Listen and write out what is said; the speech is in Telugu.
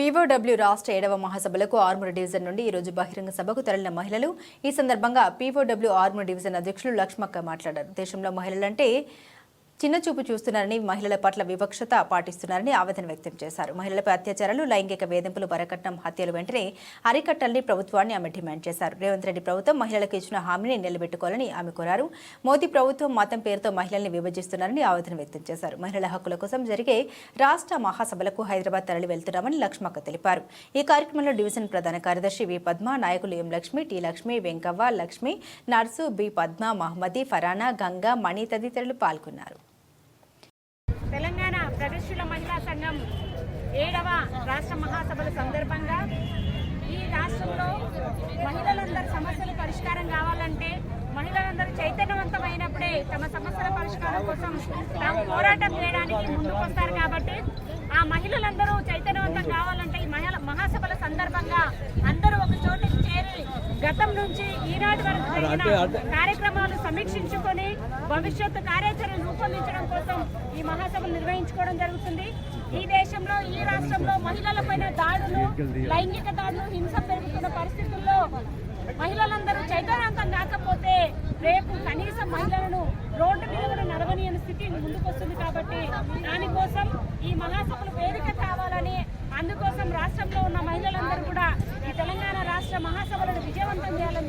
పీఓడబ్ల్యూ రాష్ట్ర ఏడవ మహాసభలకు ఆర్మూర్ డివిజన్ నుండి ఈ రోజు బహిరంగ సభకు తరలిన మహిళలు ఈ సందర్భంగా పీఓడబ్ల్యూ ఆర్మూర్ డివిజన్ అధ్యక్షులు లక్ష్మక్క మాట్లాడారు. దేశంలో మహిళలంటే చిన్న చూపు చూస్తున్నారని మహిళల పట్ల వివక్షత పాటిస్తున్నారని ఆవేదన వ్యక్తం చేశారు. మహిళలపై అత్యాచారాలు లైంగిక వేధింపులు వరకట్నం హత్యలు వెంటనే అరికట్టాలని ప్రభుత్వాన్ని ఆమె డిమాండ్ చేశారు. రేవంత్ రెడ్డి ప్రభుత్వం మహిళలకు ఇచ్చిన హామీని నిలబెట్టుకోవాలని ఆమె కోరారు. మోదీ ప్రభుత్వం మతం పేరుతో మహిళల్ని విభజిస్తున్నారని ఆవేదన వ్యక్తం చేశారు. మహిళల హక్కుల కోసం జరిగే రాష్ట్ర మహాసభలకు హైదరాబాద్ తరలి వెళ్తున్నామని లక్ష్మక్క తెలిపారు. ఈ కార్యక్రమంలో డివిజన్ ప్రధాన కార్యదర్శి వి పద్మ నాయకులు M Lakshmi T Lakshmi Venkavva Lakshmi Narsu B Padma Mahammadi Farana Ganga Mani తదితరులు పాల్గొన్నారు. తెలంగాణ ప్రగతిశీల మహిళా సంఘం ఏడవ రాష్ట్ర మహాసభల సందర్భంగా ఈ రాష్ట్రంలో మహిళలందరి సమస్యలు పరిష్కారం కావాలంటే మహిళలందరూ చైతన్యవంతమైనప్పుడే తమ సమస్యల పరిష్కారం కోసం తాము పోరాటం చేయడానికి ముందుకొస్తారు కాబట్టి ఆ మహిళలందరూ చైతన్యవంతం కావాలంటే ఈ మహిళ మహాసభల సందర్భంగా అందరూ ఒక చోటికి చేరి గతం నుంచి ఈనాటి వరకు జరిగిన కార్యక్రమాలు సమీక్షించుకొని భవిష్యత్తు కార్యాచరణ రూపొందించడం కోసం ఈ మహాసభలు నిర్వహించుకోవడం జరుగుతుంది. ఈ దేశంలో ఈ రాష్ట్రంలో మహిళలపైన దాడులు లైంగిక దాడులు హింస పెరుగుతున్న పరిస్థితుల్లో మహిళలందరూ చైతన్యాంతం కాకపోతే రేపు కనీసం మహిళలను రోడ్డు మీద కూడా నడవని స్థితి ముందుకొస్తుంది కాబట్టి దానికోసం ఈ మహాసభలు వేదిక కావాలని అందుకోసం రాష్ట్రంలో ఉన్న మహిళలందరూ కూడా ఈ తెలంగాణ రాష్ట్ర మహాసభలను విజయవంతం చేయాలని